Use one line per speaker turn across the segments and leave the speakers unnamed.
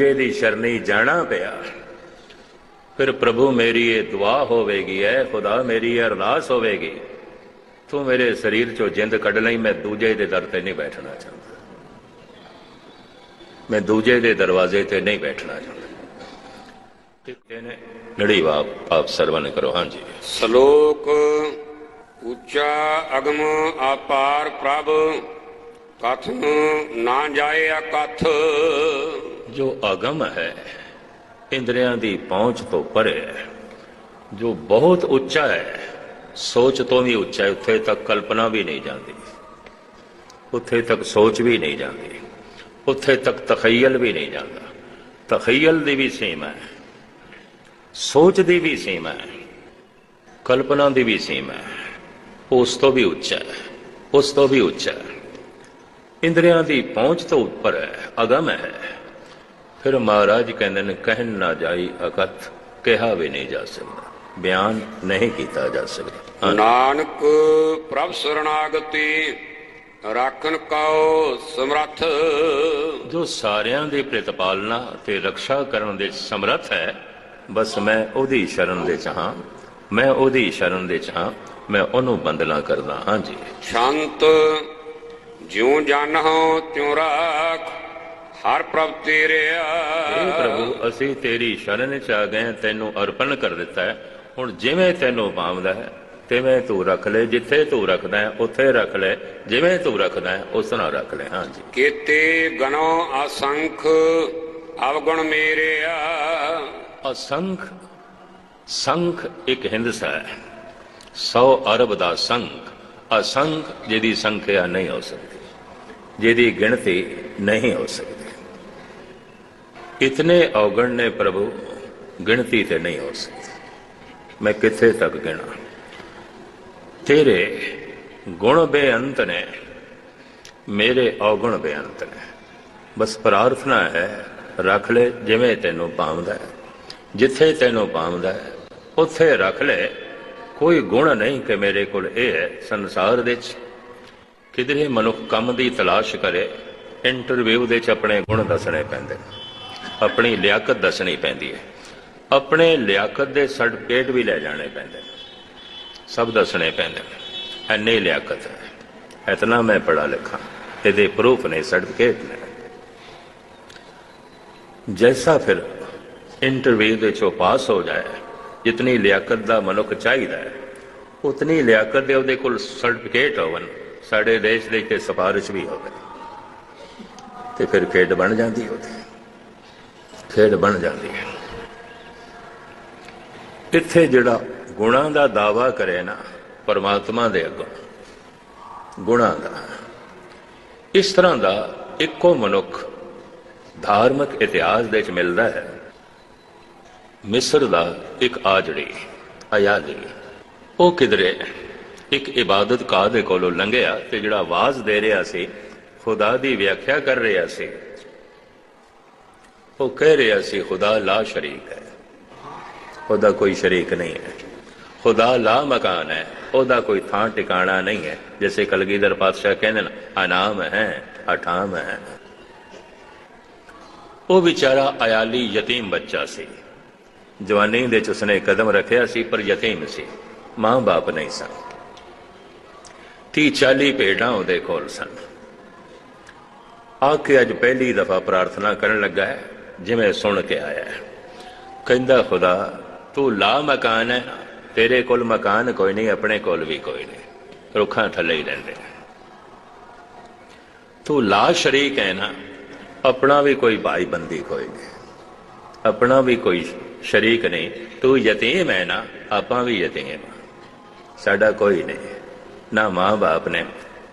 ਦੂਜੇ ਦੀ ਸ਼ਰਨੀ ਜਾਣਾ ਪਿਆ। ਫਿਰ ਪ੍ਰਭੂ ਮੇਰੀ ਇਹ ਦੁਆ ਹੋਵੇਗੀ, ਐ ਖੁਦਾ ਮੇਰੀ ਇਹ ਅਰਦਾਸ ਹੋਵੇਗੀ। ਤੂੰ ਮੇਰੇ ਸਰੀਰ ਚੋਂ ਜਿੰਦ ਕੱਢ ਲਈ, ਮੈਂ ਦੂਜੇ ਦੇ ਦਰ ਤੇ ਨਹੀਂ ਬੈਠਣਾ ਚਾਹੁੰਦਾ। ਮੈਂ ਦੂਜੇ ਦੇ ਦਰਵਾਜ਼ੇ ਤੇ ਨਹੀਂ ਬੈਠਣਾ ਚਾਹੁੰਦਾ। ਤੇ ਇਹਨੇ ਲੜੀ ਆਪ ਆਪ ਸਰਵਨ ਕਰੋ, ਹਾਂਜੀ।
ਸ਼ਲੋਕ ਉੱਚਾ ਅਗਮ ਆਪਾਰ ਪ੍ਰਭ, ਕਥਨ ਨਾ ਜਾਏ ਅਕਥ।
ਜੋ ਅਗਮ ਹੈ, ਇੰਦਰੀਆਂ ਦੀ ਪਹੁੰਚ ਤੋਂ ਪਰੇ ਹੈ। ਜੋ ਬਹੁਤ ਉੱਚਾ ਹੈ, ਸੋਚ ਤੋਂ ਵੀ ਉੱਚਾ ਹੈ, ਉੱਥੇ ਤੱਕ ਕਲਪਨਾ ਵੀ ਨਹੀਂ ਜਾਂਦੀ। ਉੱਥੇ ਤੱਕ ਸੋਚ ਵੀ ਨਹੀਂ ਜਾਂਦੀ। ਉੱਥੇ ਤੱਕ ਤਖਯਲ ਵੀ ਨਹੀਂ ਜਾਂਦਾ। ਤਖਯਲ ਦੀ ਵੀ ਸੀਮਾ ਹੈ। ਸੋਚ ਦੀ ਵੀ ਸੀਮਾ ਹੈ। ਕਲਪਨਾ ਦੀ ਵੀ ਸੀਮਾ ਹੈ। ਉਸ ਤੋਂ ਵੀ ਉੱਚਾ ਹੈ। ਉਸ ਤੋਂ ਵੀ ਉੱਚਾ ਹੈ। ਇੰਦਰੀਆਂ ਦੀ ਪਹੁੰਚ ਤੋਂ ਉੱਪਰ ਹੈ। ਅਗਮ ਹੈ। ਫਿਰ ਮਹਾਰਾਜ ਕਹਿੰਦੇ ਨੇ ਕਹਿਣ ਨਾ ਜਾਈ ਅਕਥ ਕਿਹਾ ਵੀ ਨਹੀਂ ਜਾ ਸਕਦਾ। ਬਿਆਨ ਨਹੀਂ ਕੀਤਾ ਜਾ ਸਕਦਾ।
ਨਾਨਕ ਪ੍ਰਭ ਸਰਣਾਗਤੀ ਰਾਖਨ ਕਉ ਸਮਰੱਥ।
ਜੋ ਸਾਰਿਆਂ ਦੀ ਪ੍ਰਤਪਾਲਨਾ ਤੇ ਰੱਖਿਆ ਕਰਨ ਦੇ ਸਮਰੱਥ ਹੈ ਬਸ ਮੈਂ ਉਹਦੀ ਸ਼ਰਨ ਦੇ ਚਾਹਾਂ ਮੈਂ ਉਹਦੀ ਸ਼ਰਨ ਦੇ ਚਾਹਾਂ ਮੈਂ ਉਹਨੂੰ ਬੰਦਨਾ ਕਰਦਾ ਹਾਂ ਜੀ।
ਸ਼ੰਤ ਜਿਉ ਜਾਣਹੁ ਤਿਉ ਰਾਖ। ਹਰ ਪ੍ਰਭ ਤੇਰਿਆ
ਇਹ ਪ੍ਰਭੂ ਅਸੀਂ ਤੇਰੀ ਸ਼ਰਨ ਚ ਆ ਗਏ ਹਾਂ, ਤੈਨੂੰ ਅਰਪਣ ਕਰ ਦਿੱਤਾ ਹੈ। ਹੁਣ ਜਿਵੇਂ ਤੈਨੂੰ ਭਾਵਦਾ ਹੈ ਤਿਵੇਂ ਤੂੰ ਰੱਖ ਲੈ ਜਿੱਥੇ ਤੂੰ ਰੱਖਦਾ ਹੈ ਉੱਥੇ ਰੱਖ ਲੈ ਜਿਵੇਂ ਤੂੰ ਰੱਖਦਾ ਹੈ ਉਸ ਤਰ੍ਹਾਂ ਰੱਖ ਲੈ। ਹਾਂ ਜੀ
ਕੀਤੇ ਗਨੋ ਅਸੰਖ ਅਵਗੁਣ ਮੇਰਿਆ
ਅਸੰਖ ਸੰਖ ਇੱਕ ਹਿੰਦਸਾ ਹੈ। 100 ਅਰਬ ਦਾ ਸੰਖ ਅਸੰਖ ਜਿਹਦੀ ਸੰਖਿਆ ਨਹੀਂ ਹੋ ਸਕਦੀ ਜਿਹਦੀ ਗਿਣਤੀ ਨਹੀਂ ਹੋ ਸਕਦੀ। ਇਤਨੇ ਔਗਣ ਨੇ ਪ੍ਰਭੂ? ਗਿਣਤੀ ਤੇ ਨਹੀਂ ਹੋ ਸਕਦੀ। ਮੈਂ ਕਿੱਥੇ ਤੱਕ ਗਿਣਾ? ਤੇਰੇ ਗੁਣ ਬੇਅੰਤ ਨੇ, ਮੇਰੇ ਔਗਣ ਬੇਅੰਤ ਨੇ। ਬਸ ਪ੍ਰਾਰਥਨਾ ਹੈ, ਰੱਖ ਲੈ ਜਿਵੇਂ ਤੈਨੂੰ ਪਾਉਂਦਾ ਹੈ। ਜਿੱਥੇ ਤੈਨੂੰ ਪਾਉਂਦਾ ਹੈ, ਉੱਥੇ ਰੱਖ ਲੈ। ਕੋਈ ਗੁਣ ਨਹੀਂ ਕਿ ਮੇਰੇ ਕੋਲ ਇਹ ਹੈ, ਸੰਸਾਰ ਦੇ ਵਿੱਚ। ਕਿਧਰੇ ਮਨੁੱਖ ਕੰਮ ਦੀ ਤਲਾਸ਼ ਕਰੇ ਇੰਟਰਵਿਊ ਦੇ ਚ ਆਪਣੇ ਗੁਣ ਦੱਸਣੇ ਪੈਂਦੇ ਨੇ। ਆਪਣੀ ਲਿਆਕਤ ਦੱਸਣੀ ਪੈਂਦੀ ਹੈ। ਆਪਣੇ ਲਿਆਕਤ ਦੇ ਸਰਟੀਫਿਕੇਟ ਵੀ ਲੈ ਜਾਣੇ ਪੈਂਦੇ ਨੇ। ਸਭ ਦੱਸਣੇ ਪੈਂਦੇ ਨੇ। ਐਨੀ ਲਿਆਕਤ ਹੈ। ਇਤਨਾ ਮੈਂ ਪੜਾ ਲਿਖਾ। ਇਹਦੇ ਪ੍ਰੂਫ ਨੇ ਸਰਟੀਫਿਕੇਟ ਨੇ। ਜੈਸਾ ਫਿਰ ਇੰਟਰਵਿਊ ਦੇ ਚੋਂ ਪਾਸ ਹੋ ਜਾਏ, ਜਿਤਨੀ ਲਿਆਕਤ ਦਾ ਮਨੁੱਖ ਚਾਹੀਦਾ ਹੈ, ਉਤਨੀ ਲਿਆਕਤ ਦੇ ਉਹਦੇ ਕੋਲ ਸਰਟੀਫਿਕੇਟ ਹੋਵਨ ਸਾਡੇ ਦੇਸ਼ ਦੇ ਕੇ ਸਿਫਾਰਿਸ਼ ਵੀ ਹੋਵੇ। ਤੇ ਫਿਰ ਖੇਡ ਬਣ ਜਾਂਦੀ ਉਹਦੀ। ਖੇਡ ਬਣ ਜਾਂਦੀ ਹੈ। ਇੱਥੇ ਜਿਹੜਾ ਗੁਣਾਂ ਦਾ ਦਾਵਾ ਕਰੇ ਨਾ, ਪਰਮਾਤਮਾ ਦੇ ਅੱਗੋਂ, ਗੁਣਾਂ ਦਾ, ਇਸ ਤਰ੍ਹਾਂ ਦਾ ਇੱਕੋ ਮਨੁੱਖ ਧਾਰਮਿਕ ਇਤਿਹਾਸ ਦੇ ਵਿੱਚ ਮਿਲਦਾ ਹੈ। ਮਿਸਰ ਦਾ ਇੱਕ ਆਜੜੀ ਆਯਾਦੀ ਉਹ ਕਿਧਰੇ ਇੱਕ ਇਬਾਦਤਗਾਹ ਦੇ ਕੋਲੋਂ ਲੰਘਿਆ ਤੇ ਜਿਹੜਾ ਆਵਾਜ਼ ਦੇ ਰਿਹਾ ਸੀ, ਖੁਦਾ ਦੀ ਵਿਆਖਿਆ ਕਰ ਰਿਹਾ ਸੀ ਉਹ ਕਹਿ ਰਿਹਾ ਸੀ, ਖੁਦਾ ਲਾ ਸ਼ਰੀਕ ਹੈ। ਉਹਦਾ ਕੋਈ ਸ਼ਰੀਕ ਨਹੀਂ ਹੈ। ਖੁਦਾ ਲਾ ਮਕਾਨ ਹੈ। ਉਹਦਾ ਕੋਈ ਥਾਂ ਟਿਕਾਣਾ ਨਹੀਂ ਹੈ। ਜਿਵੇਂ ਕਲਗੀਧਰ ਪਾਤਸ਼ਾਹ ਕਹਿੰਦੇ ਨੇ, ਅਨਾਮ ਹੈ, ਅਠਾਮ ਹੈ। ਉਹ ਵਿਚਾਰਾ ਅਯਾਲੀ ਯਤੀਮ ਬੱਚਾ ਸੀ। ਜਵਾਨੀ ਦੇ ਚ ਉਸਨੇ ਕਦਮ ਰੱਖਿਆ ਸੀ, ਪਰ ਯਤੀਮ ਸੀ। ਮਾਂ-ਬਾਪ ਨਹੀਂ ਸਨ। ਤੀਹ 40 ਭੇਡਾਂ ਉਹਦੇ ਕੋਲ ਸਨ। ਆ ਕੇ ਅੱਜ ਪਹਿਲੀ ਦਫਾ ਪ੍ਰਾਰਥਨਾ ਕਰਨ ਲੱਗਾ ਹੈ। ਜਿਵੇਂ ਸੁਣ ਕੇ ਆਇਆ ਕਹਿੰਦਾ, ਖੁਦਾ, ਤੂੰ ਲਾ ਮਕਾਨ ਹੈ। ਤੇਰੇ ਕੋਲ ਮਕਾਨ ਕੋਈ ਨਹੀਂ, ਆਪਣੇ ਕੋਲ ਵੀ ਕੋਈ ਨਹੀਂ। ਰੁੱਖਾਂ ਥੱਲੇ ਹੀ ਰਹਿੰਦੇ ਤੂੰ ਲਾ ਸ਼ਰੀਕ ਹੈ ਨਾ, ਆਪਣਾ ਵੀ ਕੋਈ ਭਾਈ ਬੰਦੀ ਕੋਈ ਨਹੀਂ। ਆਪਣਾ ਵੀ ਕੋਈ ਸ਼ਰੀਕ ਨਹੀਂ। ਤੂੰ ਯਤੀਮ ਹੈ ਨਾ, ਆਪਾਂ ਵੀ ਯਤੀਮ ਸਾਡਾ ਕੋਈ ਨਹੀਂ, ਨਾ ਮਾਂ-ਬਾਪ ਨੇ।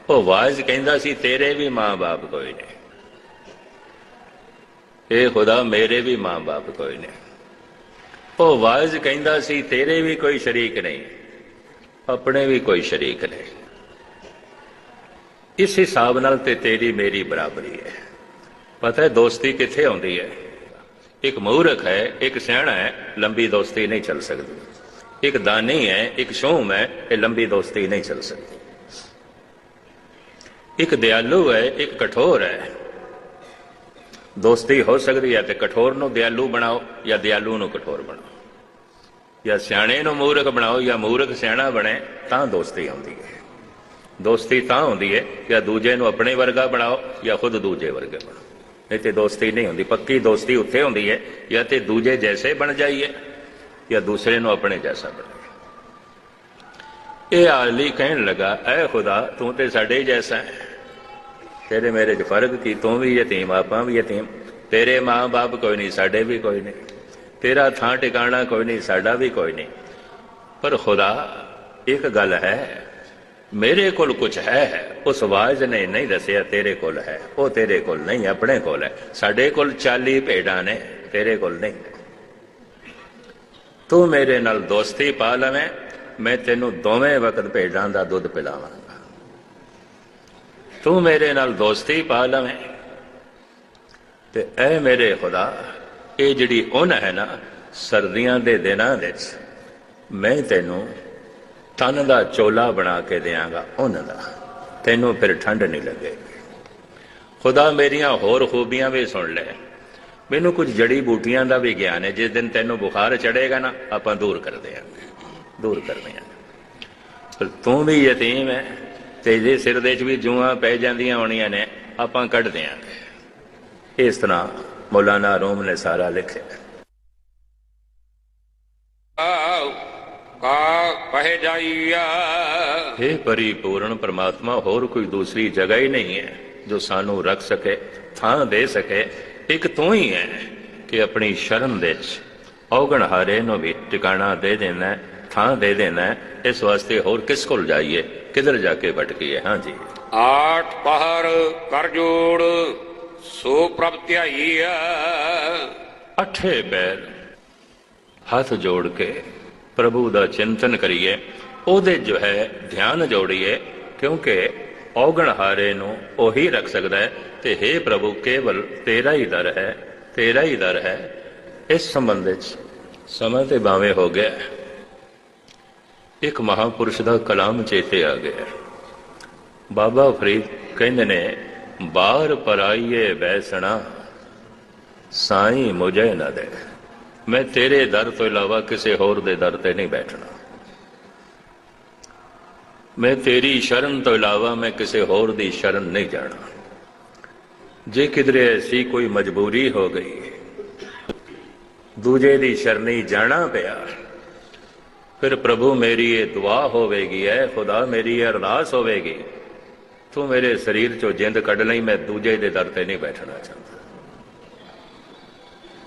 ਉਹ ਆਵਾਜ਼ ਕਹਿੰਦਾ ਸੀ, ਤੇਰੇ ਵੀ ਮਾਂ-ਬਾਪ ਕੋਈ ਨਹੀਂ। ਇਹ ਖੁਦਾ, ਮੇਰੇ ਵੀ ਮਾਂ-ਬਾਪ ਕੋਈ ਨਹੀਂ। ਉਹ ਆਵਾਜ਼ ਕਹਿੰਦਾ ਸੀ, ਤੇਰੇ ਵੀ ਕੋਈ ਸ਼ਰੀਕ ਨਹੀਂ, ਆਪਣੇ ਵੀ ਕੋਈ ਸ਼ਰੀਕ ਨਹੀਂ। ਇਸ ਹਿਸਾਬ ਨਾਲ ਤੇ ਤੇਰੀ ਮੇਰੀ ਬਰਾਬਰੀ ਹੈ। ਪਤਾ ਹੈ, ਦੋਸਤੀ ਕਿੱਥੇ ਆਉਂਦੀ ਹੈ? ਇੱਕ ਮੂਰਖ ਹੈ, ਇੱਕ ਸਿਆਣਾ ਹੈ, ਲੰਬੀ ਦੋਸਤੀ ਨਹੀਂ ਚੱਲ ਸਕਦੀ। ਇੱਕ ਦਾਨੀ ਹੈ, ਇੱਕ ਸ਼ੋਮ ਹੈ ਇਹ ਲੰਬੀ ਦੋਸਤੀ ਨਹੀਂ ਚੱਲ ਸਕਦੀ। ਇੱਕ ਦਿਆਲੂ ਹੈ, ਇੱਕ ਕਠੋਰ ਹੈ ਦੋਸਤੀ ਹੋ ਸਕਦੀ ਹੈ ਤੇ ਕਠੋਰ ਨੂੰ ਦਿਆਲੂ ਬਣਾਓ ਜਾਂ ਦਿਆਲੂ ਨੂੰ ਕਠੋਰ ਬਣਾਓ। ਜਾਂ ਸਿਆਣੇ ਨੂੰ ਮੂਰਖ ਬਣਾਓ ਜਾਂ ਮੂਰਖ ਸਿਆਣਾ ਬਣੇ, ਤਾਂ ਦੋਸਤੀ ਆਉਂਦੀ ਹੈ। ਦੋਸਤੀ ਤਾਂ ਹੁੰਦੀ ਹੈ ਜਾਂ ਦੂਜੇ ਨੂੰ ਆਪਣੇ ਵਰਗਾ ਬਣਾਓ ਜਾਂ ਖੁਦ ਦੂਜੇ ਵਰਗੇ ਬਣਾਓ। ਨਹੀਂ ਤੇ ਦੋਸਤੀ ਨਹੀਂ ਹੁੰਦੀ, ਪੱਕੀ ਦੋਸਤੀ ਉੱਥੇ ਹੁੰਦੀ ਹੈ ਜਾਂ ਤੇ ਦੂਜੇ ਜੈਸੇ ਬਣ ਜਾਈਏ ਜਾਂ ਦੂਸਰੇ ਨੂੰ ਆਪਣੇ ਜੈਸਾ ਬਣਾਈਏ ਇਹ ਆਲੀ ਕਹਿਣ ਲੱਗਾ, ਐ ਖੁਦਾ, ਤੂੰ ਤੇ ਸਾਡੇ ਜੈਸਾ ਹੈ। ਤੇਰੇ ਮੇਰੇ 'ਚ ਫ਼ਰਕ ਕੀ? ਤੂੰ ਵੀ ਯਤੀਮ, ਆਪਾਂ ਵੀ ਯਤੀਮ। ਤੇਰੇ ਮਾਂ-ਬਾਪ ਕੋਈ ਨਹੀਂ, ਸਾਡੇ ਵੀ ਕੋਈ ਨਹੀਂ। ਤੇਰਾ ਥਾਂ ਟਿਕਾਣਾ ਕੋਈ ਨਹੀਂ, ਸਾਡਾ ਵੀ ਕੋਈ ਨਹੀਂ। ਪਰ ਖੁਦਾ, ਇੱਕ ਗੱਲ ਹੈ, ਮੇਰੇ ਕੋਲ ਕੁਝ ਹੈ, ਉਸ ਵਾਜ ਨੇ ਨਹੀਂ ਦੱਸਿਆ ਤੇਰੇ ਕੋਲ ਹੈ। ਉਹ ਤੇਰੇ ਕੋਲ ਨਹੀਂ, ਆਪਣੇ ਕੋਲ ਹੈ। ਸਾਡੇ ਕੋਲ 40 ਭੇਡਾਂ ਨੇ, ਤੇਰੇ ਕੋਲ ਨਹੀਂ। ਤੂੰ ਮੇਰੇ ਨਾਲ ਦੋਸਤੀ ਪਾ ਲਵੇਂ, ਮੈਂ ਤੈਨੂੰ ਦੋਵੇਂ ਵਕਤ ਭੇਡਾਂ ਦਾ ਦੁੱਧ ਪਿਲਾਵਾਂ। ਤੂੰ ਮੇਰੇ ਨਾਲ ਦੋਸਤੀ ਪਾ ਲਵੇਂ ਤੇ ਐ ਮੇਰੇ ਖੁਦਾ ਇਹ ਜਿਹੜੀ ਉਨ ਹੈ ਨਾ ਸਰਦੀਆਂ ਦੇ ਦਿਨਾਂ ਵਿੱਚ ਮੈਂ ਤੈਨੂੰ ਤਨ ਦਾ ਚੋਲਾ ਬਣਾ ਕੇ ਦਿਆਂਗਾ ਉਨ ਦਾ ਤੈਨੂੰ ਫਿਰ ਠੰਡ ਨਹੀਂ ਲੱਗੇਗੀ ਖੁਦਾ ਮੇਰੀਆਂ ਹੋਰ ਖੂਬੀਆਂ ਵੀ ਸੁਣ ਲੈ ਮੈਨੂੰ ਕੁਝ ਜੜੀ ਬੂਟੀਆਂ ਦਾ ਵੀ ਗਿਆਨ ਹੈ ਜਿਸ ਦਿਨ ਤੈਨੂੰ ਬੁਖਾਰ ਚੜੇਗਾ ਨਾ ਆਪਾਂ ਦੂਰ ਕਰ ਦਿਆਂਗੇ ਦੂਰ ਕਰ ਦਿਆਂਗੇ ਪਰ ਤੂੰ ਵੀ ਯਤੀਮ ਹੈ ਤੇ ਜੇ ਸਿਰ ਦੇ 'ਚ ਵੀ ਜੂਆਂ ਪੈ ਜਾਂਦੀਆਂ ਹੋਣੀਆਂ ਨੇ ਆਪਾਂ ਕੱਢ ਦਿਆਂਗੇ ਇਸ ਤਰ੍ਹਾਂ ਮੌਲਾਨਾ ਰੂਮ ਨੇ ਸਾਰਾ ਲਿਖਿਆ
ਕਾ ਕਹੇ ਜਾਈਆ
हे परिपूर्ण परमात्मा ਹੋਰ ਕੋਈ ਦੂਸਰੀ ਜਗ੍ਹਾ ਹੀ ਨਹੀਂ ਹੈ ਜੋ ਸਾਨੂੰ ਰੱਖ ਸਕੇ ਥਾਂ ਦੇ ਸਕੇ ਇੱਕ ਤੂੰ ਹੀ ਹੈ ਕਿ ਆਪਣੀ ਸ਼ਰਨ ਦੇ ਵਿੱਚ ਔਗਣ ਹਾਰੇ ਨੂੰ ਵੀ ਟਿਕਾਣਾ ਦੇ ਦੇਣਾ ਹੈ, ਥਾਂ ਦੇ ਦੇਣਾ। ਇਸ ਵਾਸਤੇ ਹੋਰ ਕਿਸ ਕੋਲ ਜਾਈਏ? ਕਿਧਰ ਜਾ ਕੇ ਭਟਕੀਏ ਹਾਂ ਜੀ।
ਆਠ ਪਹਰ ਕਰ ਜੋੜ ਸੋ ਪ੍ਰਭ ਧਿਆਈਆ
ਅਠੇ ਪੈਰ ਹੱਥ ਜੋੜ ਕੇ ਪ੍ਰਭੂ ਦਾ ਚਿੰਤਨ ਕਰੀਏ। ਉਹਦੇ ਜੋ ਹੈ ਧਿਆਨ ਜੋੜੀਏ ਕਿਉਂਕਿ ਔਗਣ ਹਾਰੇ ਨੂੰ ਉਹੀ ਰੱਖ ਸਕਦਾ ਹੈ। ਤੇ हे ਪ੍ਰਭੂ ਕੇਵਲ ਤੇਰਾ ਹੀ ਦਰ ਹੈ ਤੇਰਾ ਹੀ ਦਰ ਹੈ। ਇਸ ਸੰਬੰਧ ਵਿੱਚ ਸਮਾਂ ਤੇ ਬਾਵੇਂ ਹੋ ਗਿਆ। ਇੱਕ ਮਹਾਪੁਰਸ਼ ਦਾ ਕਲਾਮ ਚੇਤੇ ਆ ਗਿਆ। ਬਾਬਾ ਫਰੀਦ ਕਹਿੰਦੇ ਨੇ, ਬਾਹਰ ਪਰਾਈਏ ਬੈਸਣਾ, ਸਾਈਂ ਮੁਝੇ ਨਾ ਦੇ। ਮੈਂ ਤੇਰੇ ਦਰ ਤੋਂ ਇਲਾਵਾ ਕਿਸੇ ਹੋਰ ਦੇ ਦਰ ਤੇ ਨਹੀਂ ਬੈਠਣਾ। ਮੈਂ ਤੇਰੀ ਸ਼ਰਨ ਤੋਂ ਇਲਾਵਾ ਮੈਂ ਕਿਸੇ ਹੋਰ ਦੀ ਸ਼ਰਨ ਨਹੀਂ ਜਾਣਾ। ਜੇ ਕਿਧਰੇ ਐਸੀ ਕੋਈ ਮਜਬੂਰੀ ਹੋ ਗਈ, ਦੂਜੇ ਦੀ ਸ਼ਰਨੀ ਜਾਣਾ ਪਿਆ। ਫਿਰ ਪ੍ਰਭੂ ਮੇਰੀ ਇਹ ਦੁਆ ਹੋਵੇਗੀ, ਐ ਖੁਦਾ ਮੇਰੀ ਇਹ ਅਰਦਾਸ ਹੋਵੇਗੀ। ਤੂੰ ਮੇਰੇ ਸਰੀਰ ਚੋਂ ਜਿੰਦ ਕੱਢ ਲਈ, ਮੈਂ ਦੂਜੇ ਦੇ ਦਰ ਤੇ ਨਹੀਂ ਬੈਠਣਾ ਚਾਹੁੰਦਾ।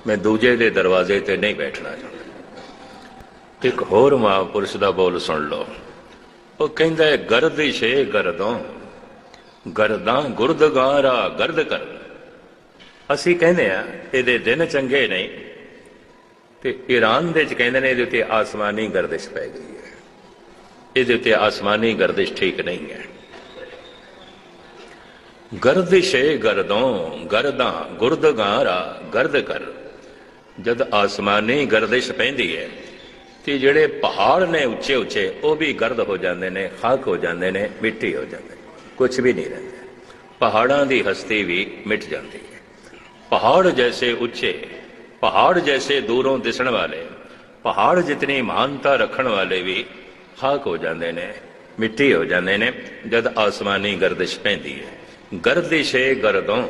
ਮੈਂ ਦੂਜੇ ਦੇ ਦਰਵਾਜ਼ੇ ਤੇ ਨਹੀਂ ਬੈਠਣਾ ਚਾਹੁੰਦਾ। ਇੱਕ ਹੋਰ ਮਹਾਂਪੁਰਸ਼ ਦਾ ਬੋਲ ਸੁਣ ਲਓ। ਉਹ ਕਹਿੰਦਾ ਹੈ ਗਰਦਿਸ਼ੇ ਗਰਦੋਂ, ਗਰਦਾਂ ਗੁਰਦਗਾਰਾ ਗਰਦ ਕਰ। ਅਸੀਂ ਕਹਿੰਦੇ ਆ ਇਹਦੇ ਦਿਨ ਚੰਗੇ ਨਹੀਂ। ਤੇ ਈਰਾਨ ਦੇ ਚ ਕਹਿੰਦੇ ਨੇ ਇਹਦੇ ਉੱਤੇ ਆਸਮਾਨੀ ਗਰਦਿਸ਼ ਪੈ ਗਈ ਹੈ। ਇਹਦੇ ਉੱਤੇ ਆਸਮਾਨੀ ਗਰਦਿਸ਼ ਠੀਕ ਨਹੀਂ ਹੈ। ਗਰਦਿਸ਼ ਗਰਦੋਂ, ਗਰਦਾਂ ਗੁਰਦਗਾਰਾ ਗਰਦ ਕਰ। ਜਦ ਆਸਮਾਨੀ ਗਰਦਿਸ਼ ਪੈਂਦੀ ਹੈ, ਤੇ ਜਿਹੜੇ ਪਹਾੜ ਨੇ ਉੱਚੇ ਉੱਚੇ, ਉਹ ਵੀ ਗਰਦ ਹੋ ਜਾਂਦੇ ਨੇ, ਖਾਕ ਹੋ ਜਾਂਦੇ ਨੇ, ਮਿੱਟੀ ਹੋ ਜਾਂਦੇ ਕੁਝ ਵੀ ਨਹੀਂ ਰਹਿੰਦਾ। ਪਹਾੜਾਂ ਦੀ ਹਸਤੀ ਵੀ ਮਿਟ ਜਾਂਦੀ ਹੈ। ਪਹਾੜ ਜੈਸੇ ਉੱਚੇ ਪਹਾੜ ਜੈਸੇ ਦੂਰੋਂ ਦਿਸਣ ਵਾਲੇ, ਪਹਾੜ ਜਿਤਨੀ ਮਹਾਨਤਾ ਰੱਖਣ ਵਾਲੇ ਵੀ ਖਾਕ ਹੋ ਜਾਂਦੇ ਨੇ, ਮਿੱਟੀ ਹੋ ਜਾਂਦੇ ਨੇ, ਜਦ ਆਸਮਾਨੀ ਗਰਦਿਸ਼ ਪੈਂਦੀ ਹੈ। ਗਰਦਿਸ਼ੇ ਗਰਦੋਂ।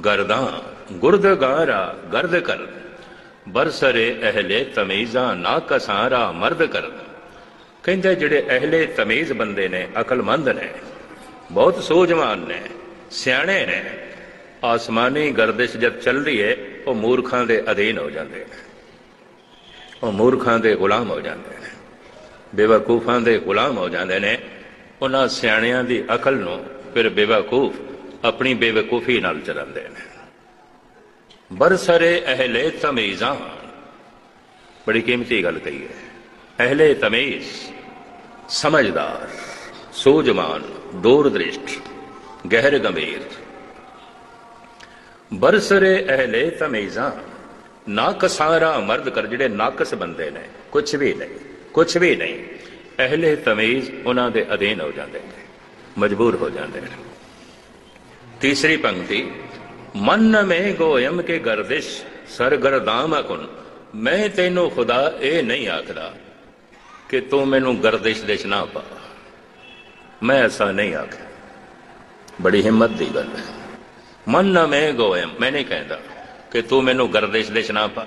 ਗਰਦਾਂ, ਗੁਰਦ ਗਾਰਾ ਗਰਦ ਕਰ ਬਰਸਰੇ ਅਹਲੇ ਤਮੀਜ਼ਾਂ ਨਾ ਕਸਾਰਾ ਮਰਦ ਕਰ ਕਹਿੰਦੇ ਜਿਹੜੇ ਅਹਲੇ ਤਮੀਜ਼ ਬੰਦੇ ਨੇ, ਅਕਲਮੰਦ ਨੇ, ਬਹੁਤ ਸੂਝਵਾਨ ਨੇ, ਸਿਆਣੇ ਨੇ, ਆਸਮਾਨੀ ਗਰਦਿਸ਼ ਜਦ ਚੱਲਦੀ ਹੈ ਉਹ ਮੂਰਖਾਂ ਦੇ ਅਧੀਨ ਹੋ ਜਾਂਦੇ ਨੇ। ਉਹ ਮੂਰਖਾਂ ਦੇ ਗੁਲਾਮ ਹੋ ਜਾਂਦੇ ਨੇ। ਬੇਵਕੂਫਾਂ ਦੇ ਗੁਲਾਮ ਹੋ ਜਾਂਦੇ ਨੇ। ਉਹਨਾਂ ਸਿਆਣਿਆਂ ਦੀ ਅਕਲ ਨੂੰ ਫਿਰ ਬੇਵਕੂਫ ਆਪਣੀ ਬੇਵਕੂਫੀ ਨਾਲ ਚਲਾਉਂਦੇ ਨੇ। ਬਰਸਰੇ ਅਹਲੇ ਤਮੀਜ਼ਾਂ। ਬੜੀ ਕੀਮਤੀ ਗੱਲ ਕਹੀ ਹੈ। ਅਹਲੇ ਤਮੀਜ਼, ਸਮਝਦਾਰ, ਸੂਝਵਾਨ, ਦੂਰਦ੍ਰਿਸ਼ਟ, ਗਹਿਰ ਗੰਭੀਰ। ਬਰਸਰੇ ਅਹਲੇ ਤਮੀਜ਼ਾਂ। ਨਾਕਸਾਰਾ ਮਰਦ ਕਰ ਜਿਹੜੇ ਨਾਕਸ ਬੰਦੇ ਨੇ। ਕੁਝ ਵੀ ਨਹੀਂ ਕੁਝ ਵੀ ਨਹੀਂ। ਅਹਲੇ ਤਮੀਜ਼ ਉਹਨਾਂ ਦੇ ਅਧੀਨ ਹੋ ਜਾਂਦੇ ਨੇ, ਮਜਬੂਰ ਹੋ ਜਾਂਦੇ ਨੇ। ਤੀਸਰੀ ਪੰਕਤੀ, ਮਨ ਮੇ ਗੋਇਮ ਕੇ ਗਰਦਿਸ਼, ਸਰਗਰਦਾਮ ਅਕੁਨ। ਮੈਂ ਤੈਨੂੰ ਖੁਦਾ ਇਹ ਨਹੀਂ ਆਖਦਾ ਕਿ ਤੂੰ ਮੈਨੂੰ ਗਰਦਿਸ਼ ਦੇਸ਼ ਨਾ ਪਾ। ਮੈਂ ਐਸਾ ਨਹੀਂ ਆਖਿਆ ਬੜੀ ਹਿੰਮਤ ਦੀ ਗੱਲ ਹੈ। ਮਨ ਮੇ ਗੋਇਮ ਮੈਂ ਨਹੀਂ ਕਹਿੰਦਾ ਕਿ ਤੂੰ ਮੈਨੂੰ ਗਰਦਿਸ਼ ਦੇ ਨਾ ਪਾ।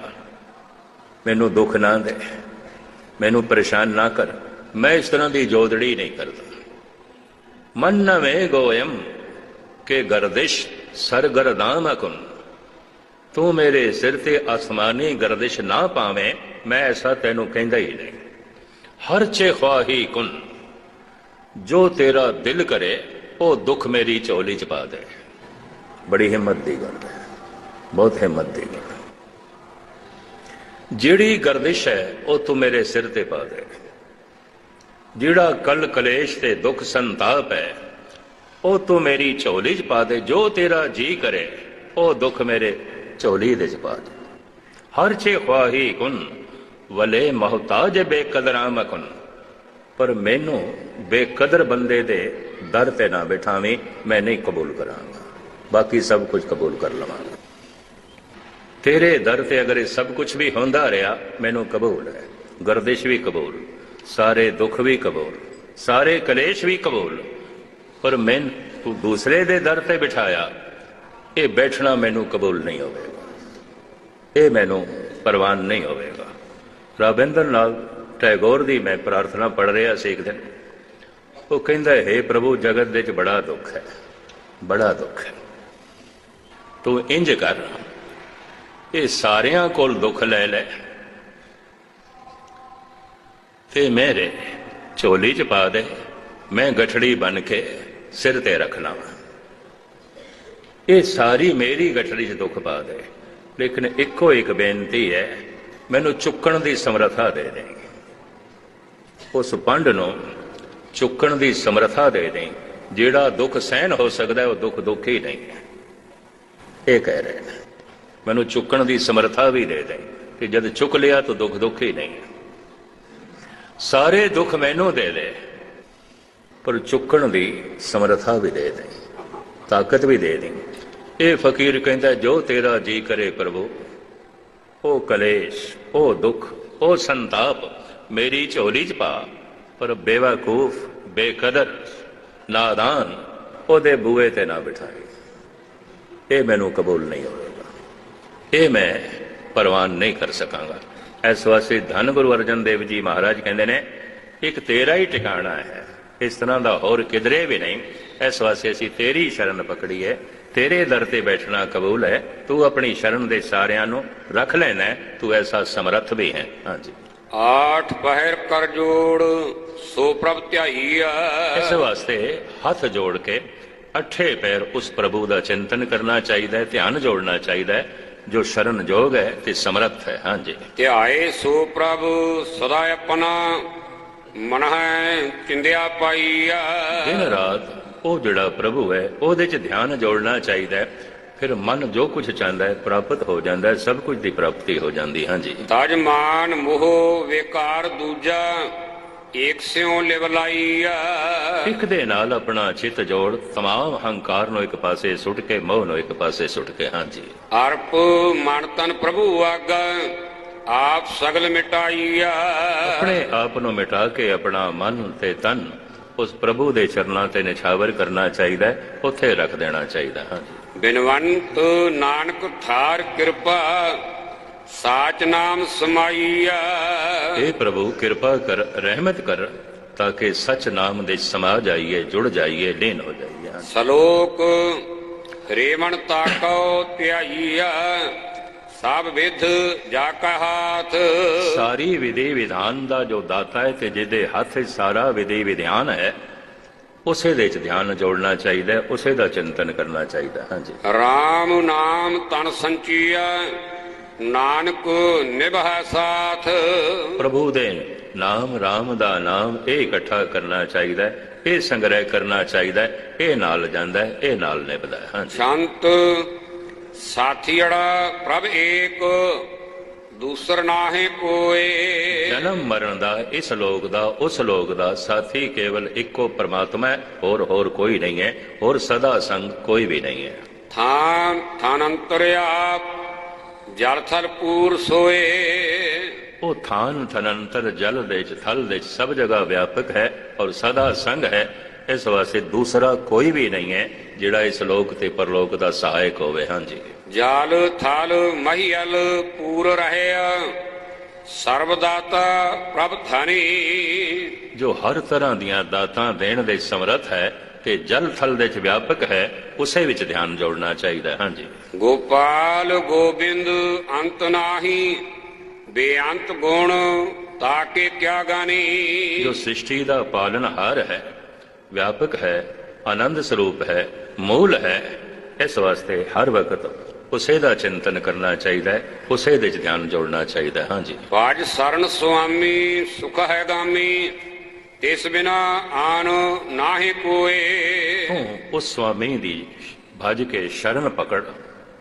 ਮੈਨੂੰ ਦੁੱਖ ਨਾ ਦੇ, ਮੈਨੂੰ ਪਰੇਸ਼ਾਨ ਨਾ ਕਰ। ਮੈਂ ਇਸ ਤਰ੍ਹਾਂ ਦੀ ਜੋਦੜੀ ਨਹੀਂ ਕਰਦਾ। ਮਨ ਨਵੇਂ ਗੋਇਮ ਕਿ ਗਰਦਿਸ਼ ਸਰਗਰਦਾਮ ਅਕੁਨ ਤੂੰ ਮੇਰੇ ਸਿਰ ਤੇ ਅਸਮਾਨੀ ਗਰਦਿਸ਼ ਨਾ ਪਾਵੇਂ, ਮੈਂ ਐਸਾ ਤੈਨੂੰ ਕਹਿੰਦਾ ਹੀ ਨਹੀਂ। ਹਰ ਚੇ ਖਵਾਹੀ ਕੁਨ, ਜੋ ਤੇਰਾ ਦਿਲ ਕਰੇ, ਉਹ ਦੁੱਖ ਮੇਰੀ ਚੋਲੀ ਚ ਪਾ ਦੇ। ਬੜੀ ਹਿੰਮਤ ਦੀ ਗੱਲ ਹੈ। ਬਹੁਤ ਹਿੰਮਤ ਦੀ ਗੱਲ ਹੈ। ਜਿਹੜੀ ਗਰਦਿਸ਼ ਹੈ, ਉਹ ਤੂੰ ਮੇਰੇ ਸਿਰ ਤੇ ਪਾ ਦੇ। ਜਿਹੜਾ ਕਲ ਕਲੇਸ਼ ਤੇ ਦੁੱਖ ਸੰਤਾਪ ਹੈ, ਉਹ ਤੂੰ ਮੇਰੀ ਝੋਲੀ 'ਚ ਪਾ ਦੇ। ਜੋ ਤੇਰਾ ਜੀ ਕਰੇ, ਉਹ ਦੁੱਖ ਮੇਰੇ ਝੋਲੀ ਦੇ 'ਚ ਪਾ ਦੇ। ਹਰ ਛੇ ਖਵਾਹੀ ਕੁਨ, ਵਲੇ ਮਹਤਾਜ ਬੇਕਦਰਾਂ ਮਕਨ ਪਰ ਮੈਨੂੰ ਬੇਕਦਰ ਬੰਦੇ ਦੇ ਦਰ ਤੇ ਨਾ ਬਿਠਾਵੇਂ, ਮੈਂ ਨਹੀਂ ਕਬੂਲ ਕਰਾਂਗਾ। ਬਾਕੀ ਸਭ ਕੁਝ ਕਬੂਲ ਕਰ ਲਵਾਂਗਾ ਤੇਰੇ ਦਰ ਤੇ ਅਗਰ ਇਹ ਸਭ ਕੁਝ ਵੀ ਹੁੰਦਾ ਰਿਹਾ, ਮੈਨੂੰ ਕਬੂਲ ਹੈ। ਗਰਦਿਸ਼ ਵੀ ਕਬੂਲ, ਸਾਰੇ ਦੁੱਖ ਵੀ ਕਬੂਲ, ਸਾਰੇ ਕਲੇਸ਼ ਵੀ ਕਬੂਲ। ਪਰ ਮੈਂ ਤੂੰ ਦੂਸਰੇ ਦੇ ਦਰ ਤੇ ਬਿਠਾਇਆ, ਇਹ ਬੈਠਣਾ ਮੈਨੂੰ ਕਬੂਲ ਨਹੀਂ ਹੋਵੇਗਾ। ਇਹ ਮੈਨੂੰ ਪ੍ਰਵਾਨ ਨਹੀਂ ਹੋਵੇਗਾ। ਰਾਬਿੰਦਰ ਨਾਲ ਟੈਗੋਰ ਦੀ ਮੈਂ ਪ੍ਰਾਰਥਨਾ ਪੜ ਰਿਹਾ ਸੀ ਇੱਕ ਦਿਨ। ਉਹ ਕਹਿੰਦਾ, ਹੈ ਪ੍ਰਭੂ, ਜਗਤ ਦੇ ਵਿੱਚ ਬੜਾ ਦੁੱਖ ਹੈ, ਬੜਾ ਦੁੱਖ ਹੈ। ਤੂੰ ਇੰਜ ਕਰ। ਇਹ ਸਾਰਿਆਂ ਕੋਲ ਦੁੱਖ ਲੈ ਲੈ। ਤੇ ਮੇਰੇ ਝੋਲੀ ਚ ਪਾ ਦੇ। ਮੈਂ ਗਠੜੀ ਬਣ ਕੇ ਸਿਰ ਤੇ ਰੱਖ ਲਾਵਾਂ। ਇਹ ਸਾਰੀ ਮੇਰੀ ਗਠੜੀ 'ਚ ਦੁੱਖ ਪਾ ਦੇ। ਲੇਕਿਨ ਇੱਕੋ ਇੱਕ ਬੇਨਤੀ ਹੈ, ਮੈਨੂੰ ਚੁੱਕਣ ਦੀ ਸਮਰੱਥਾ ਦੇ ਦੇ। ਉਸ ਪੰਡ ਨੂੰ ਚੁੱਕਣ ਦੀ ਸਮਰੱਥਾ ਦੇ ਦੇ। ਜਿਹੜਾ ਦੁੱਖ ਸਹਿਣ ਹੋ ਸਕਦਾ ਉਹ ਦੁੱਖ ਦੁੱਖ ਹੀ ਨਹੀਂ ਹੈ। ਇਹ ਕਹਿ ਰਹੇ ਨੇ। ਮੈਨੂੰ ਚੁੱਕਣ ਦੀ ਸਮਰੱਥਾ ਵੀ ਦੇ ਦੇ ਕਿ ਜਦ ਚੁੱਕ ਲਿਆ ਤਾਂ ਦੁੱਖ ਦੁੱਖ ਹੀ ਨਹੀਂ। ਸਾਰੇ ਦੁੱਖ ਮੈਨੂੰ ਦੇ ਦੇ, ਪਰ ਚੁੱਕਣ ਦੀ ਸਮਰੱਥਾ ਵੀ ਦੇ ਦੇ ਤਾਕਤ ਵੀ ਦੇ ਦੇ ਇਹ ਫਕੀਰ ਕਹਿੰਦਾ, ਜੋ ਤੇਰਾ ਜੀ ਕਰੇ ਪ੍ਰਭੂ, ਉਹ ਕਲੇਸ਼, ਉਹ ਦੁੱਖ, ਉਹ ਸੰਤਾਪ ਮੇਰੀ ਝੋਲੀ ਚ ਪਾ, ਪਰ ਬੇਵਕੂਫ, ਬੇਕਦਰ, ਨਾਦਾਨ ਉਹਦੇ ਬੂਏ ਤੇ ਨਾ ਬਿਠਾਏ। ਇਹ ਮੈਨੂੰ ਕਬੂਲ ਨਹੀਂ ਹੋਵੇਗਾ। ਇਹ ਮੈਂ ਪ੍ਰਵਾਨ ਨਹੀਂ ਕਰ ਸਕਾਂਗਾ। ਇਸ ਵਾਸਤੇ ਧੰਨ ਗੁਰੂ ਅਰਜਨ ਦੇਵ ਜੀ ਮਹਾਰਾਜ ਕਹਿੰਦੇ ਨੇ ਇੱਕ ਤੇਰਾ ਹੀ ਟਿਕਾਣਾ ਹੈ। ਇਸ ਤਰ੍ਹਾਂ ਦਾ ਹੋਰ ਕਿਧਰੇ ਵੀ ਨਹੀਂ। ਇਸ ਵਾਸਤੇ ਅਸੀਂ ਤੇਰੀ ਸ਼ਰਨ ਪਕੜੀ ਹੈ ਤੇਰੇ ਦਰ ਤੇ ਬੈਠਣਾ ਕਬੂਲ ਹੈ। ਤੂੰ ਆਪਣੀ ਸ਼ਰਨ ਦੇ ਸਾਰਿਆਂ ਨੂੰ ਰੱਖ ਲੈਣਾ ਤੂੰ ਐਸਾ ਸਮਰੱਥ ਵੀ ਹੈ। ਹਾਂਜੀ।
ਆਠ ਪਹਿਰ ਕਰ ਜੋੜ ਸੋ ਪ੍ਰਭ ਧਿਆਈਆ
ਇਸ ਵਾਸਤੇ ਹੱਥ ਜੋੜ ਕੇ ਅੱਠੇ ਪੈਰ ਉਸ ਪ੍ਰਭੂ ਦਾ ਚਿੰਤਨ ਕਰਨਾ ਚਾਹੀਦਾ ਹੈ ਧਿਆਨ ਜੋੜਨਾ ਚਾਹੀਦਾ ਹੈ। ਜੋ ਸ਼ਰਨ ਜੋਗ ਹੈ ਤੇ ਸਮਰੱਥ ਹੈ। ਹਾਂਜੀ।
ਧਿਆਏ ਸੋ ਪ੍ਰਭ ਸਦਾ ਆਪਣਾ ਮਨ ਹੈ ਚਿੰਦਿਆ ਪਾਈਆ।
ਦਿਨ ਰਾਤ ਉਹ ਜਿਹੜਾ ਪ੍ਰਭੂ ਹੈ ਉਹਦੇ 'ਚ ਧਿਆਨ ਜੋੜਨਾ ਚਾਹੀਦਾ ਹੈ। ਫਿਰ ਮਨ ਜੋ ਕੁਝ ਚਾਹੁੰਦਾ ਹੈ ਪ੍ਰਾਪਤ ਹੋ ਜਾਂਦਾ ਹੈ ਸਭ ਕੁਝ ਦੀ ਪ੍ਰਾਪਤੀ ਹੋ ਜਾਂਦੀ ਹਾਂਜੀ।
ਤਜ ਮਾਨ ਮੋਹ ਵਿਕਾਰ ਦੂਜਾ। ਏਕ ਸਿਉ ਲਿਵ ਲਾਈਆ
ਇੱਕ ਦੇ ਨਾਲ ਆਪਣਾ ਚਿੱਤ ਜੋੜ ਤਮਾਮ ਹੰਕਾਰ ਨੂੰ ਇੱਕ ਪਾਸੇ ਸੁੱਟ ਕੇ ਮੋਹ ਨੂੰ ਇੱਕ ਪਾਸੇ ਸੁੱਟ ਕੇ ਹਾਂਜੀ।
ਅਰਪ ਮਨ ਤਨ ਪ੍ਰਭੂ ਆਗਾ ਆਪ ਸਗਲ ਮਿਟਾਈਆ
ਆਪਣੇ ਆਪ ਨੂੰ ਮਿਟਾ ਕੇ ਆਪਣਾ ਮਨ ਤੇ ਤਨ ਉਸ ਪ੍ਰਭੂ ਦੇ ਚਰਨਾਂ ਤੇ ਨਿਛਾਵਰ ਕਰਨਾ ਚਾਹੀਦਾ ਹੈ ਉੱਥੇ ਰੱਖ ਦੇਣਾ ਚਾਹੀਦਾ ਹਾਂਜੀ।
ਬਿਨਵੰਤ ਨਾਨਕ ਠਾਰ ਕਿਰਪਾ ਸਾਚ ਨਾਮ ਸਮਾਈਆ
ਇਹ ਪ੍ਰਭੂ ਕਿਰਪਾ ਕਰ ਰਹਿਮਤ ਕਰ ਤਾਂ ਕਿ ਸਚ ਨਾਮ ਦੇ ਸਮਾ ਜਾਈਏ ਜੁੜ ਜਾਈਏ ਲੀਨ ਹੋ ਜਾਈਏ।
ਸਲੋਕ ਰੇਵਣ ਤਾਕੋ ਧਿਆਈਆ ਸਭ ਵਿਧ ਜਾ ਕਾ ਹਾਥ।
ਸਾਰੀ ਵਿਧੀ ਵਿਧਾਨ ਦਾ ਜੋ ਦਾਤਾ ਹੈ ਤੇ ਜਿਹਦੇ ਹੱਥ ਸਾਰਾ ਵਿਧੀ ਵਿਧਾਨ ਹੈ ਉਸੇ ਦੇ ਚ ਧਿਆਨ ਜੋੜਨਾ ਚਾਹੀਦਾ ਹੈ, ਉਸੇ ਦਾ ਚਿੰਤਨ ਕਰਨਾ ਚਾਹੀਦਾ। ਹੈ। ਹਾਂਜੀ।
RAM ਨਾਮ ਤਨ ਸੰਚੀਆ ਨਾਨਕ ਨਿਭੈ ਸਾਥ।
ਪ੍ਰਭੂ ਦੇ ਨਾਮ RAM ਦਾ ਨਾਮ ਇਹ ਇਕੱਠਾ ਕਰਨਾ ਚਾਹੀਦਾ ਹੈ, ਇਹ ਸੰਗ੍ਰਹਿ ਕਰਨਾ ਚਾਹੀਦਾ ਹੈ, ਇਹ ਨਾਲ ਜਾਂਦਾ ਹੈ ਇਹ ਨਾਲ ਨਿਭਦਾ ਹੈ।
ਸ਼ੰਤ ਸਾਥੀੜਾ ਪ੍ਰਭ ਏਕ ਦੂਸਰ ਨਾਹੇ ਕੋਏ
ਜਨਮ ਮਰਨ ਦਾ ਇਸ ਲੋਕ ਦਾ ਉਸ ਲੋਕ ਦਾ ਸਾਥੀ ਕੇਵਲ ਇੱਕੋ ਪਰਮਾਤਮਾ ਹੈ ਹੋਰ ਹੋਰ ਕੋਈ ਨਹੀਂ ਹੈ ਹੋਰ ਸਦਾ ਸੰਗ ਕੋਈ ਵੀ ਨਹੀਂ ਹੈ।
ਥਾਨ ਥਾਨ ਅੰਤਰਿਆਪ ਜਲ ਥਲ ਪੂਰ ਸੋਏ।
ਉਹ ਥਾਨ ਥਨੰਤਰ ਜਲ ਦੇ ਚ ਥਲ ਦੇ ਚ ਸਭ ਜਗ੍ਹਾ ਵਿਆਪਕ ਹੈ ਔਰ ਸਦਾ ਸੰਗ ਹੈ। ਇਸ ਵਾਸਤੇ ਦੂਸਰਾ ਕੋਈ ਵੀ ਨਹੀਂ ਹੈ ਜਿਹੜਾ ਇਸ ਲੋਕ ਤੇ ਪਰਲੋਕ ਦਾ ਸਹਾਇਕ ਹੋਵੇ। ਹਾਂਜੀ।
ਜਲ ਥਲ ਮਹੀਲ ਪੂਰ ਰਹਿਆ ਸਰਬ ਦਾਤਾ ਪ੍ਰਭ ਧਨੀ।
ਜੋ ਹਰ ਤਰ੍ਹਾਂ ਦੀਆਂ ਦਾਤਾਂ ਦੇਣ ਦੇ ਸਮਰੱਥ ਹੈ ਤੇ ਜਲ ਥਲ ਦੇ ਚ ਵਿਆਪਕ ਹੈ ਉਸੇ ਵਿੱਚ ਧਿਆਨ ਜੋੜਨਾ ਚਾਹੀਦਾ ਹਾਂਜੀ।
ਗੋਪਾਲ ਗੋਬਿੰਦ ਅੰਤ ਨਾਹੀ ਬੇਅੰਤ ਗੁਣ ਤਾਕੇ ਕਿਆ ਗਾਨੀ।
ਜੋ ਸ੍ਰਿਸ਼ਟੀ ਦਾ ਪਾਲਨਹਾਰ ਹੈ ਵਿਆਪਕ ਹੈ ਆਨੰਦ ਸਰੂਪ ਹੈ ਮੂਲ ਹੈ ਇਸ ਵਾਸਤੇ ਹਰ ਵਕਤ ਉਸੇ ਦਾ ਚਿੰਤਨ ਕਰਨਾ ਚਾਹੀਦਾ ਹੈ ਉਸੇ ਦੇ ਚ ਧਿਆਨ ਜੋੜਨਾ ਚਾਹੀਦਾ ਹਾਂਜੀ।
ਬਾਜ ਸਰਨ ਸੁਆਮੀ ਸੁਖ ਹੈ ਗਾਮੀ। ਤਿਸ ਬਿਨਾ ਆਨ ਨਾਹੀ ਕੋਏ
ਤੂੰ ਉਸ ਸੁਆਮੀ ਦੀ ਭਜ ਕੇ ਸ਼ਰਨ ਪਕੜ।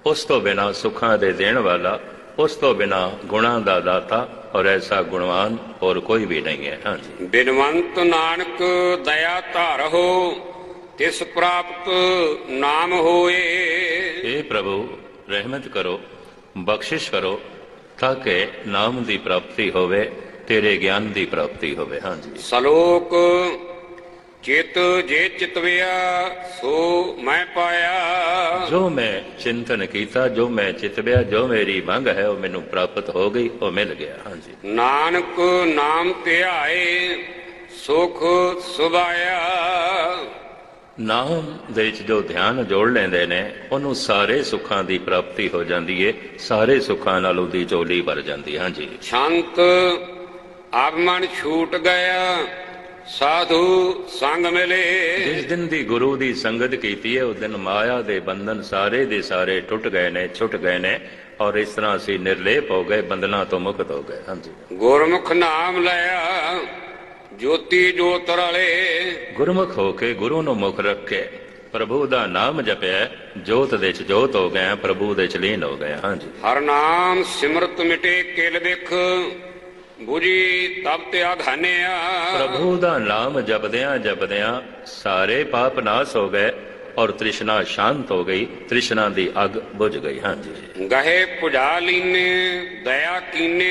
ਉਸ ਤੋਂ ਬਿਨਾ ਸੁੱਖਾਂ ਦੇ ਦੇਣ ਵਾਲਾ ਉਸ ਤੋਂ ਬਿਨਾ ਗੁਣਾਂ ਦਾ ਦਾਤਾ ਔਰ ਐਸਾ ਗੁਣਵਾਨ ਹੋਰ ਕੋਈ ਵੀ ਨਹੀਂ ਹੈ। ਹਾਂਜੀ।
ਬਿਨਵੰਤ ਨਾਨਕ ਦਇਆ ਧਾਰਹੁ ਤਿਸ ਪ੍ਰਾਪਤ ਨਾਮ ਹੋਏ।
हे ਪ੍ਰਭੂ ਰਹਿਮਤ ਕਰੋ ਬਖਸ਼ਿਸ਼ ਕਰੋ ਤਾਂ ਕਿ ਨਾਮ ਦੀ ਪ੍ਰਾਪਤੀ ਹੋਵੇ ਤੇਰੇ ਗਿਆਨ ਦੀ ਪ੍ਰਾਪਤੀ ਹੋਵੇ ਹਾਂਜੀ
ਸਲੋਕ ਚਿਤ ਜੇ ਚਿਤਵਿਆ ਸੋ ਮੈਂ ਪਾਇਆ।
ਜੋ ਮੈਂ ਚਿੰਤਨ ਕੀਤਾ ਜੋ ਮੈਂ ਚਿਤਵਿਆ ਜੋ ਮੇਰੀ ਮੰਗ ਹੈ ਉਹ ਮੈਨੂੰ ਪ੍ਰਾਪਤ ਹੋ ਗਈ ਉਹ ਮਿਲ ਗਿਆ ਹਾਂਜੀ
ਨਾਨਕ ਨਾਮ ਧਿਆਏ ਸੁਖ ਸੁਭਾਇਆ।
ਨਾਮ ਦੇ ਵਿੱਚ ਜੋ ਧਿਆਨ ਜੋੜ ਲੈਂਦੇ ਨੇ ਉਹਨੂੰ ਸਾਰੇ ਸੁੱਖਾਂ ਦੀ ਪ੍ਰਾਪਤੀ ਹੋ ਜਾਂਦੀ ਏ ਸਾਰੇ ਸੁੱਖਾਂ ਨਾਲ ਉਹਦੀ ਝੋਲੀ ਭਰ ਜਾਂਦੀ। ਹਾਂਜੀ
ਸ਼ਾਂਤ ਆਪ ਮਨ ਛੂਟ ਗਿਆ ਸਾਧੂ ਸੰਗ ਮਿਲੇ।
ਜਿਸ ਦਿਨ ਦੀ ਗੁਰੂ ਦੀ ਸੰਗਤ ਕੀਤੀ ਹੈ ਉਸ ਦਿਨ ਮਾਇਆ ਦੇ ਬੰਧਨ ਸਾਰੇ ਦੇ ਸਾਰੇ ਟੁੱਟ ਗਏ ਨੇ ਛੁੱਟ ਗਏ ਨੇ ਔਰ ਇਸ ਤਰ੍ਹਾਂ ਅਸੀਂ ਨਿਰਲੇਪ ਹੋ ਗਏ ਬੰਧਨਾਂ ਤੋਂ ਮੁਕਤ ਹੋ ਗਏ। ਹਾਂਜੀ।
ਗੁਰਮੁਖ ਨਾਮ ਲਿਆ ਜੋਤੀ ਜੋਤ ਰਲੇ
ਗੁਰਮੁਖ ਹੋ ਕੇ ਗੁਰੂ ਨੂੰ ਮੁਖ ਰੱਖ ਕੇ ਪ੍ਰਭੂ ਦਾ ਨਾਮ ਜਪਿਆ ਜੋਤ ਦੇ ਚ ਜੋਤ ਹੋ ਗਏ ਪ੍ਰਭੂ ਦੇ ਚ ਲੀਨ ਹੋ ਗਏ ਹਾਂਜੀ।
ਹਰ ਨਾਮ ਸਿਮਰਤ ਮਿਟੇ ਕਿਲ ਵਿਖ 부ਜੀ ਤਬ ਤੇ ਆਧਾਨਿਆ
ਪ੍ਰਭੂ ਦਾ ਨਾਮ ਜਪਦਿਆਂ ਜਪਦਿਆਂ ਸਾਰੇ ਪਾਪ ਨਾਸ ਹੋ ਗਏ ਔਰ ਤ੍ਰਿਸ਼ਨਾ ਸ਼ਾਂਤ ਹੋ ਗਈ ਤ੍ਰਿਸ਼ਨਾ ਦੀ ਅੱਗ ਬੁਝ ਗਈ। ਹਾਂਜੀ।
ਗਹੇ ਪੁਜਾ ਲੀਨੇ ਦਇਆ ਕੀਨੇ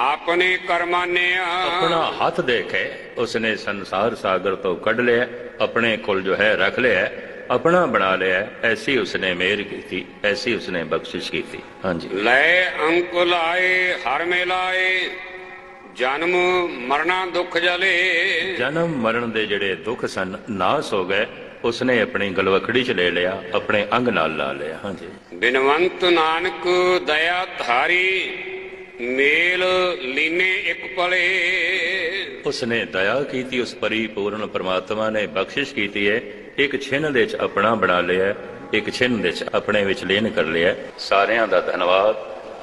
ਆਪਣੇ ਕਰਮਾਨਿਆ
ਆਪਣਾ ਹੱਥ ਦੇ ਕੇ ਉਸਨੇ ਸੰਸਾਰ ਸਾਗਰ ਤੋਂ ਕੱਢ ਲਿਆ ਆਪਣੇ ਕੋਲ ਜੋ ਹੈ ਰੱਖ ਲਿਆ ਆਪਣਾ ਬਣਾ ਲਿਆ ਐਸੀ ਉਸਨੇ ਮਿਹਰ ਕੀਤੀ ਐਸੀ ਉਸਨੇ ਬਖਸ਼ਿਸ਼ ਕੀਤੀ। ਹਾਂਜੀ।
ਲੈ ਅੰਕ ਲਾਏ ਹਰ ਮਿਲਾਏ ਜਨਮ ਮਰਨਾ ਦੁੱਖ ਜਲੇ।
ਜਨਮ ਮਰਨ ਦੇ ਜਿਹੜੇ ਦੁੱਖ ਸਨ ਨਾਸ ਹੋ ਗਏ ਉਸਨੇ ਆਪਣੀ ਗਲਵਕੜੀ ਚ ਲੈ ਲਿਆ ਆਪਣੇ ਅੰਗ ਨਾਲ ਲਾ ਲਿਆ। ਹਾਂਜੀ।
ਬਿਨਵੰਤ ਨਾਨਕ ਦਇਆ ਧਾਰੀ ਮੇਲ ਲੀਨੇ ਇੱਕ ਪਲੇ।
ਉਸਨੇ ਦਇਆ ਕੀਤੀ ਉਸ ਪਰਿਪੂਰਨ ਪ੍ਰਮਾਤਮਾ ਨੇ ਬਖਸ਼ਿਸ਼ ਕੀਤੀ ਹੈ ਇੱਕ ਛਿਨ ਦੇ ਚ ਆਪਣਾ ਬਣਾ ਲਿਆ ਇੱਕ ਛਿਨ ਦੇ ਚ ਆਪਣੇ ਵਿੱਚ ਲੀਨ ਕਰ ਲਿਆ। ਸਾਰਿਆਂ ਦਾ ਧੰਨਵਾਦ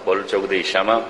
ਬੁੱਲ ਚੁੱਕ ਦੀ ਸ਼ਮਾ।